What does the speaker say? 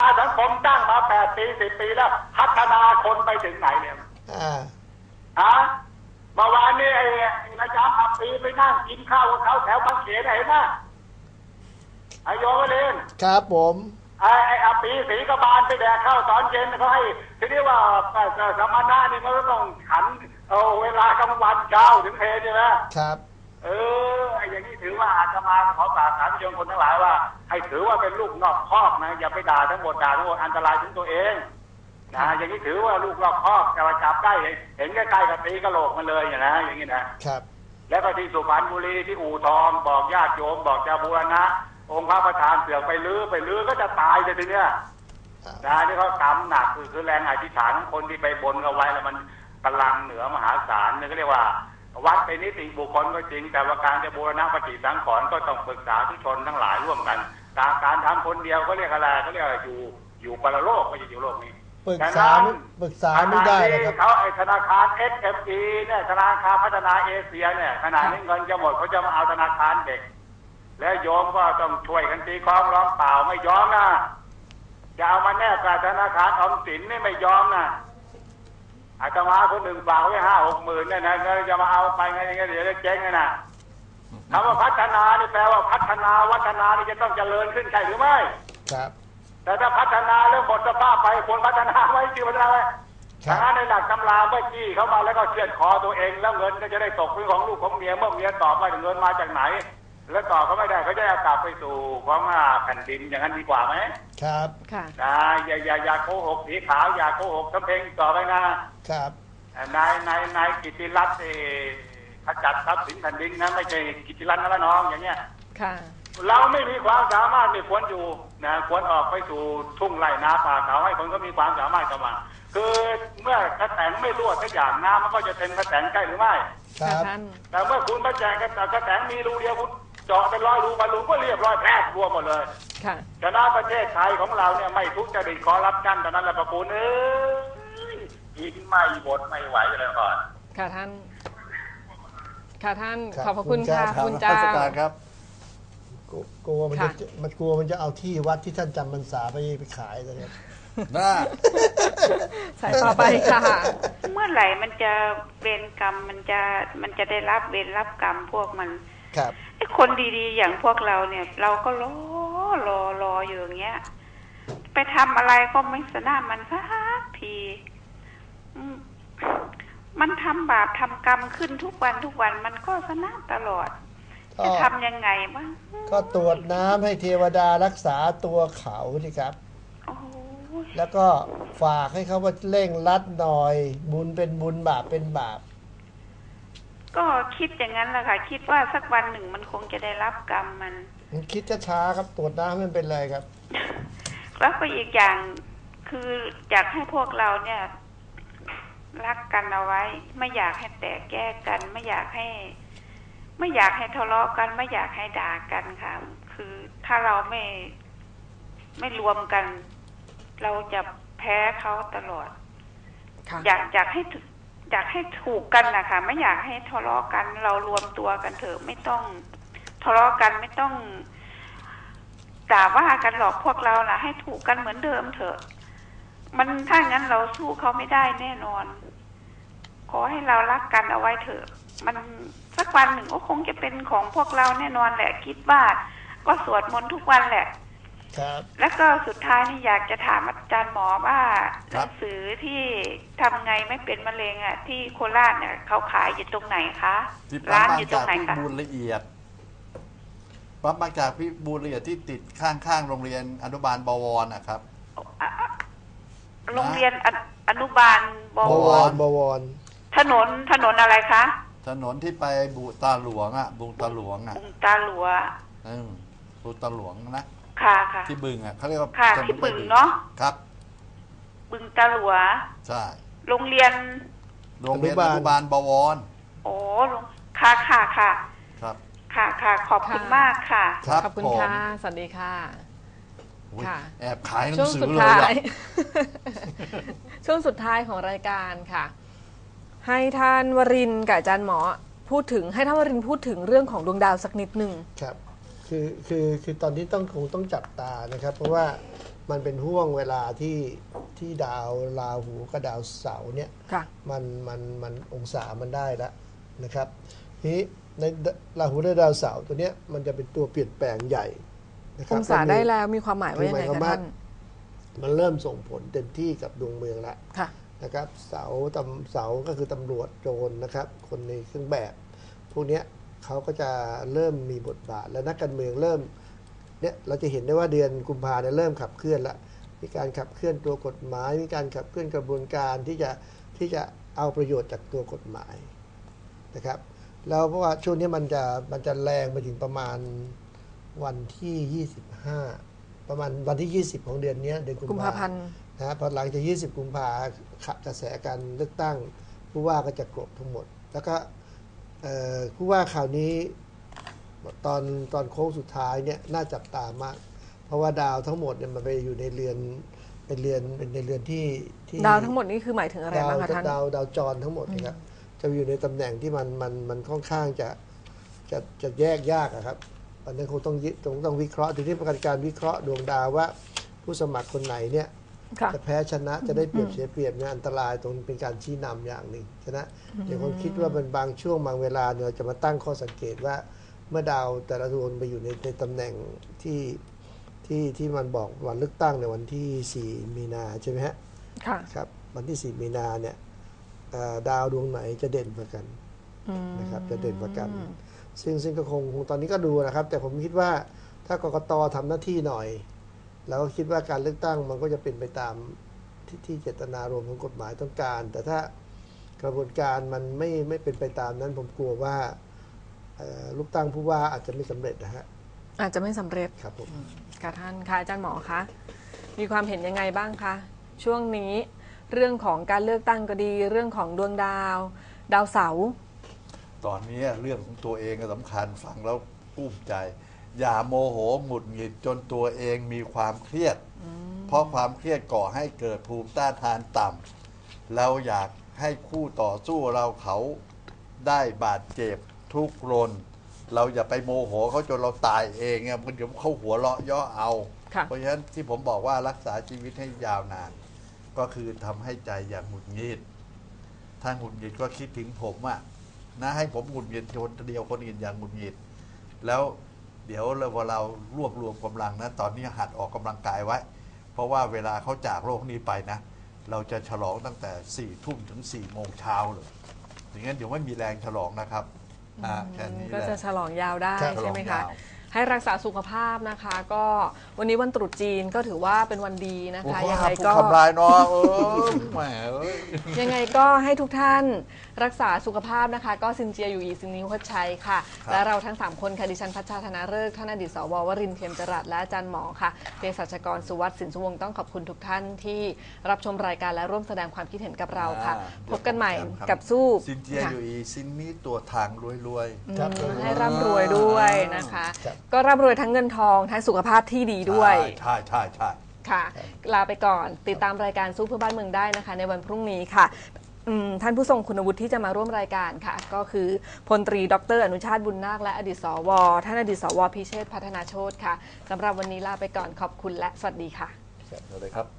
สังคมตั้งมาแปดปีสิบปีแล้วพัฒนาคนไปถึงไหนเนี่ยอ่าฮะเมื่อวานนี้ไอ้ไอ้ระยำอับปีไปนั่งกินข้าวกับเขาแถวบางเขนเห็นไหมไอ้โยมเลนครับผมไอ้ไอ้อับปีสีกบาลไปแดกข้าวตอนเย็นเขาให้ทีนี้ว่าเอ่อสมณะนี่มันก็ต้องขันเอาเวลากลางวันเช้าถึงเพลใช่ไหมครับ เออไอ้อย่างนี้ ถือว่าอาตมาขอฝากสาธุชนคนทั้งหลายว่าให้ถือว่าเป็นลูกนอกคอกนะอย่าไปด่าทั้งหมดด่าทั้งหมดอันตรายถึงตัวเองนะอย่างนี้ถือว่าลูกนอกคอกจะมาจับได้เห็นเห็นใกล้ๆกับตีกระโหลกมันเลยอย่างนะอย่างนี้นะครับ แล้วก็ที่สุพรรณบุรีที่อู่ทองบอกญาติโยมบอกจะบูรณะ องค์พระประธานเสือกไปลื้อไปลื้อก็จะตายเลยทีเนี้ยอ่านะนี่เขากำหนักคือคือแรงอธิษฐานของคนที่ไปบนเอาไว้แล้วมันพลังเหนือมหาศาลนี่ก็เรียกว่า วัดเป็นนิติบุคคลก็จริง แต่ว่าการจะบูรณะปฏิสังขรณ์ก็ต้องปรึกษาทุกชนทั้งหลายร่วมกันการการทำคนเดียวก็เรียกอะไรก็เรียกว่าอยู่อยู่ปรโลกไม่ใช่อยู่โลกนี้ปรึกษาไม่ปรึกษาไม่ได้เลยครับเขาไอ้ธนาคาร SME เนี่ยธนาคารพัฒนาเอเชียเนี่ยขณะนี้เงินจะหมดเขาจะมาเอาธนาคารเด็ก แล้วโยมก็ต้องช่วยกันตีคล้องร้องเปล่าไม่ยอมนะจะเอามาแนบกับธนาคารออมสินนี่ไม่ยอมนะ อาตมาคนหนึ่งฝากไว้ห้าหกหมื่นเนี่ยนะแล้วจะมาเอาไปไงเดี๋ยวจะเจ๊งไงนะ คำว่าพัฒนานี่แปลว่าพัฒนาวัฒนานี่จะต้องเจริญขึ้นใช่หรือไม่ ครับ แต่ถ้าพัฒนาแล้วหมดสภาพไปควรพัฒนาไว้ที่พัฒนาไว้ครัถ้าบในหลักตำราเมื่อกี้เข้ามาแล้วก็เชือดคอตัวเองแล้วเงินก็จะได้ตกเป็นของลูกของเมียเมื่อเมียตอบว่าเงินมาจากไหน แล้วตอบเขาไม่ได้เขาจะเอากลับไปสู่ของแผ่นดินอย่างนั้นดีกว่าไหมครับ ค่ะ นะอย่าอย่าอย่าโกหกสีขาวอย่าโกหกสำเพ็งต่อไปนะครับ นายนายนายกิติรัตน์เอ่อขจัดทรัพย์สินแผ่นดินนะไม่ใช่กิติรัตน์นะละน้องอย่างเงี้ย ค่ะ เราไม่มีความสามารถไม่ควรอยู่นะควรออกไปสู่ทุ่งไร่นาป่าเขาให้คนก็มีความสามารถเข้ามาคือเมื่อกระแสงไม่รั่วสักอย่างน้ำมันก็จะเต็มกระแสงใกล้หรือไม่คค่ะรับท่าน แต่เมื่อคุณกระแสงกระแสงมีรูเดียวคุณ เจาะเป็นร้อยรูมารูก็เรียบร้อยแพร่รวมหมดเลยค่ะชนะประเทศไทยของเราเนี่ยไม่ทุจริตขอรับกันแต่นั้นแหละประคุณเอ้ยกินไม่หมดไม่ไหวเลยก่อน ค่ะท่าน ค่ะท่านครับขอบพระคุณขอบคุณค่ะครับคุณราเจ้าชการครับกลัวกลัวมันจะค่ะมันกลัวมันจะเอาที่วัดที่ท่านจำพรรษาไปไปขายเลยครับหน้าสายต่อไปค่ะ เมื่อไหร่มันจะเวรกรรมมันจะมันจะได้รับเวรรับกรรมพวกมัน ครับไอ้คนดีๆ อย่างพวกเราเนี่ย เราก็รอรอรออยู่อย่างเงี้ย ไปทำอะไรก็ไม่สนามันสักทีอืมมันทำบาปทำกรรมขึ้นทุกวันทุกวันมันก็สนะตลอดก็จะทำยังไงบ้างก็ตรวจน้ำให้เทวดารักษาตัวเขาสิครับโอ้โหแล้วก็ฝากให้เขาว่าเร่งรัดหน่อย บุญเป็นบุญบาปเป็นบาป ก็คิดอย่างนั้นแหละค่ะ คิดว่าสักวันหนึ่งมันคงจะได้รับกรรมมันมันคิดช้าๆครับตรวจน้ำให้มันเป็นไรครับ แล้วก็อีกอย่างคืออยากให้พวกเราเนี่ยรักกันเอาไว้ ไม่อยากให้แตกแยกกัน ไม่อยากให้ ไม่อยากให้ทะเลาะกัน ไม่อยากให้ด่ากันค่ะ คือถ้าเราไม่ไม่รวมกัน เราจะแพ้เขาตลอดค่ะอยากอยากให้ถูก อยากให้ถูกกันนะคะไม่อยากให้ทะเลาะกันเรารวมตัวกันเถอะไม่ต้องทะเลาะกันไม่ต้องด่าว่ากันหรอกพวกเรานะให้ถูกกันเหมือนเดิมเถอะ มันถ้างั้นเราสู้เขาไม่ได้แน่นอน ขอให้เรารักกันเอาไว้เถอะ มันสักวันหนึ่งก็คงจะเป็นของพวกเราแน่นอนแหละ คิดว่าก็สวดมนต์ทุกวันแหละ ครับ แล้วก็สุดท้ายนี่อยากจะถามอาจารย์หมอว่าหครันับงสือที่ทำไงไม่เป็นมะเร็งอะ ที่โคราชเนี่ยเขาขายอยู่ตรงไหนคะที่ร้าปั๊มนบางอยู่ตรจากงไหนพิคะบูลละเอียดปั๊มบางจากพิบูลละเอียดที่ติดข้างๆโรงเรียนอนุบาลบวรนะครับอะอะโรงเรียนออนุบาลบบววรรบวร ถนนถนนอะไรคะ ถนนที่ไปบูตาหลวงอะบูตาหลวงอะบุงตาหลัวอืมบูตาหลวงนะ ค่ะค่ะ ที่บึงอะเขาเรียกว่าค่ะถนนที่บึงไปเนาะครับ บึงตาหลัว ใช่โรงเรียน โรงเรียนออนุบาล นุบาลบวรโอ้โรงค่ะค่ะค่ะ ครับ ค่ะค่ะ ขอบคุณค่ะ มากค่ะ ครับขอบคุณผมค่ะ สวัสดีค่ะ อุ๊ยค่ะ แอบขายหนัช่วงงสืสุอดเลยท้าอะยช่วงสุดท้ายของรายการค่ะ ให้ท่านวรินทร์กับอาจารย์หมอพูดถึงให้ท่านวรินทร์พูดถึงเรื่องของดวงดาวสักนิดหนึ่ง ครับ คือคือคือตอนนี้ต้องคงต้องจับตานะครับ เพราะว่ามันเป็นห่วงเวลาที่ที่ดาวราหูกับดาวเสาร์เนี่ยค่ะมันมันมันองศามันได้แล้วนะครับทีนี้ในราหูและดาวเสาร์ตัวเนี้ยมันจะเป็นตัวเปลี่ยนแปลงใหญ่นะคอรับงศาได้แล้วมีความหมายว่ายังไงคือหมายความคะว่าท่านมันเริ่มส่งผลเต็มที่กับดวงเมืองแล้วค่ะนะครับเสาตำเสาก็คือตำรวจโจรนะครับ คนในเครื่องแบบ พวกเนี้ย เขาก็จะเริ่มมีบทบาท และนักการเมืองเริ่มเนี่ยเราจะเห็นได้ว่าเดือนกุมภาเนี่ยเริ่มขับเคลื่อนละมีการขับเคลื่อนตัวกฎหมาย มีการขับเคลื่อนกระบวนการที่จะที่จะเอาประโยชน์จากตัวกฎหมายนะครับแล้วเพราะว่าช่วงนี้มันจะมันจะแรงไปถึงประมาณวันที่ 25 ประมาณวันที่ 20 ของเดือนเนี้ยเดือนกุกุมมภาภาพันธ์นะฮะพอหลังจาก 20 กุมภาขับกระแสการเลือกตั้ง ผู้ว่าก็จะกลบทั้งหมด แล้วก็เอ่อ ผู้ว่าข่าวนี้ตอนตอนโค้งสุดท้ายเนี่ยน่าจับตามาก เพราะว่าดาวทั้งหมดเนี่ยมันไปอยู่ในเรือนเป็นเรือนเป็นในเรือนที่ที่ดาวทั้งหมดนี่คือหมายถึงอะไรดาวบ้างคะท่านดาวดาวจรทั้งหมดนะครับจะอยู่ในตำแหน่งที่มันมันมันค่อนข้างจะจะจะแยกยากอะครับอันนั้นคงต้องยิต้องต้องวิเคราะห์ทีนี้ประการการวิเคราะห์ดวงดาวว่า ผู้สมัครคนไหนเนี่ยค่ะ จะแพ้ชนะจะได้เปรียบเสียเปรียบเนี่ยอันตรายตรงเป็นการชี้นำอย่างหนึ่งชนะเดี๋ยวผมคิดว่ามันบางช่วงบางเวลาเนี่ยเราจะมาตั้งข้อสังเกตว่า เมื่อดาวแต่ละดวงไปอยู่ในในตำแหน่งที่ที่ที่มันบอกวันเลือกตั้งในวันที่ 4 มีนาใช่ไหมฮะค่ะครับ วันที่ 4 มีนาเนี่ยเอ่อดาวดวงไหนจะเด่นกว่ากันอืมนะครับ จะเด่นกว่ากัน ซึ่งซึ่งก็คงคงตอนนี้ก็ดูนะครับ แต่ผมคิดว่าถ้ากกตทำหน้าที่หน่อย แล้วก็คิดว่าการเลือกตั้งมันก็จะเป็นไปตามที่ที่เจตนารมณ์ของกฎหมายต้องการ แต่ถ้ากระบวนการมันไม่ไม่เป็นไปตามนั้นผมกลัวว่าเอ่อลูกตั้งผู้ว่าอาจจะไม่สำเร็จนะฮะอาจจะไม่สำเร็จครับผมค่ะท่านค่ะอาจารย์หมอคะมีความเห็นยังไงบ้างคะช่วงนี้เรื่องของการเลือกตั้งก็ดี เรื่องของดวงดาว ดาวเสาร์ตอนนี้เรื่องของตัวเองก็สำคัญฟังแล้วปลื้มใจ อย่าโมโหหงุดหงิดจนตัวเองมีความเครียด เพราะความเครียดก่อให้เกิดภูมิต้านทานต่ำเราอยากให้คู่ต่อสู้เราเขาได้บาดเจ็บทุกข์รน เราอย่าไปโมโหเขาจนเราตายเองอะมันเดี๋ยวเขาหัวเราะเย่อเอาค่ะเพราะฉะนั้นที่ผมบอกว่ารักษาชีวิตให้ยาวนาน ก็คือทำให้ใจอย่างหงุดหงิดถ้าหงุดหงิดก็คิดถึงผมอะนะให้ผมหงุดหงิดคนเดียวคนอื่นอย่างหงุดหงิด แล้ว เดี๋ยวเราพอเรารวบรวมกำลังนะตอนนี้หัดออกกำลังกายไว้ เพราะว่าเวลาเขาจากโลกนี้ไปนะ เราจะฉลองตั้งแต่สี่ทุ่มถึงสี่โมงเช้าเลยอย่างนั้นเดี๋ยวไม่มีแรงฉลองนะครับอ่าแค่นี้แหก็ละจะฉลองยาวได้ครับใช่ไหมฉลองคะยาว ให้รักษาสุขภาพนะคะ ก็วันนี้วันตรุษจีนก็ถือว่าเป็นวันดีนะโอ้คะโหยังไงผู้ก็ ทำลายเนาะเออแหมเอ้ย ยังไงก็ให้ทุกท่านรักษาสุขภาพนะคะ ก็ซินเจียอยู่อีซินนิวพัชชัยค่ะ ครับ และเราทั้ง 3 คนค่ะดิฉันพัชชาธนาเริกษ์ท่านอดีตสววรินทร์เทียมจรัสและอาจารย์หมอค่ะเภสัชกรสุวัสดิ์สินสุวงศ์ต้องขอบคุณทุกท่านที่รับชมรายการและร่วมแสดงความคิดเห็นกับเราค่ะอ่าพบกันใหม่เดี๋ยวผมกับสู้ซินเจียค่ะอยู่อีซินนี้ตัวทางรวยครับอืมให้ร่ำรวยด้วยนะคะ ครับก็ร่ำรวยทั้งเงินทองทั้งสุขภาพที่ดีๆด้วย ใช่ใช่ใช่ ค่ะ ลาไปก่อน ติดตามรายการสู้เพื่อบ้านเมืองได้นะคะ ในวันพรุ่งนี้ค่ะอืมท่านผู้ทรงคุณวุฒิที่จะมาร่วมรายการค่ะ ก็คือพลตรีดรอนุชาติบุญนาคและอดีตสว ท่านอดีตสวพิเชษฐ์พัฒนาโชตค่ะสำหรับวันนี้ลาไปก่อนขอบคุณและสวัสดีค่ะเอาเลยครับ